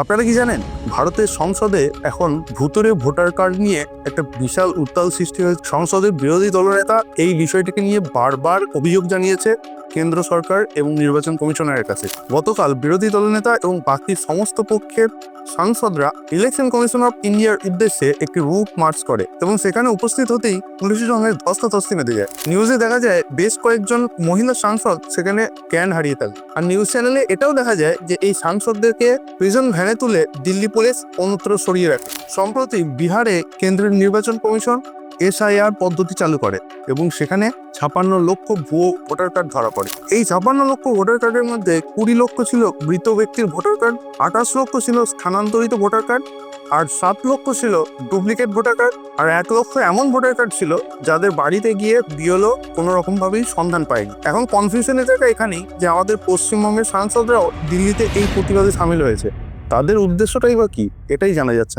আপনারা কি জানেন, ভারতের সংসদে এখন ভুতুরে ভোটার কার্ড নিয়ে একটা বিশাল উত্তাল সৃষ্টি হয়েছে। সংসদের বিরোধী দলনেতা এই বিষয়টিকে নিয়ে বারবার অভিযোগ জানিয়েছে কেন্দ্র সরকার এবং নির্বাচন কমিশনারের কাছে। গতকাল বিরোধী দলনেতা এবং বাকি সমস্ত পক্ষের সাংসদরা ইলেকশন কমিশন অফ ইন্ডিয়ার উদ্দেশ্যে একটি রুট মার্চ করে এবং সেখানে উপস্থিত হতেই পুলিশের সঙ্গে ধস্তাধস্তি মেতে যায়। নিউজে দেখা যায়, বেশ কয়েকজন মহিলা সাংসদ সেখানে জ্ঞান হারিয়ে থাকে আর নিউজ চ্যানেলে এটাও দেখা যায় যে এই সাংসদদেরকে প্রিজন ভ্যানে তুলে দিল্লি পুলিশ অন্যত্র সরিয়ে রাখে। সম্প্রতি বিহারে কেন্দ্রের নির্বাচন কমিশন এসআইআর পদ্ধতি চালু করে এবং সেখানে ছাপান্ন লক্ষ ভুয়ো ভোটার কার্ড ধরা পড়ে। এই ছাপান্ন লক্ষ ভোটার কার্ডের মধ্যে কুড়ি লক্ষ ছিল মৃত ব্যক্তির ভোটার কার্ড, আঠাশ লক্ষ ছিল স্থানান্তরিত ভোটার কার্ড, আর সাত লক্ষ ছিল ডুপ্লিকেট ভোটার কার্ড, আর এক লক্ষ এমন ভোটার কার্ড ছিল যাদের বাড়িতে গিয়ে বিওলো কোনো রকমভাবেই সন্ধান পায়নি। এখন কনফিউশনের জায়গা এখানেই যে আমাদের পশ্চিমবঙ্গের সাংসদরাও দিল্লিতে এই প্রতিবাদে সামিল হয়েছে। তাদের উদ্দেশ্যটাই বা কি? এটাই জানা যাচ্ছে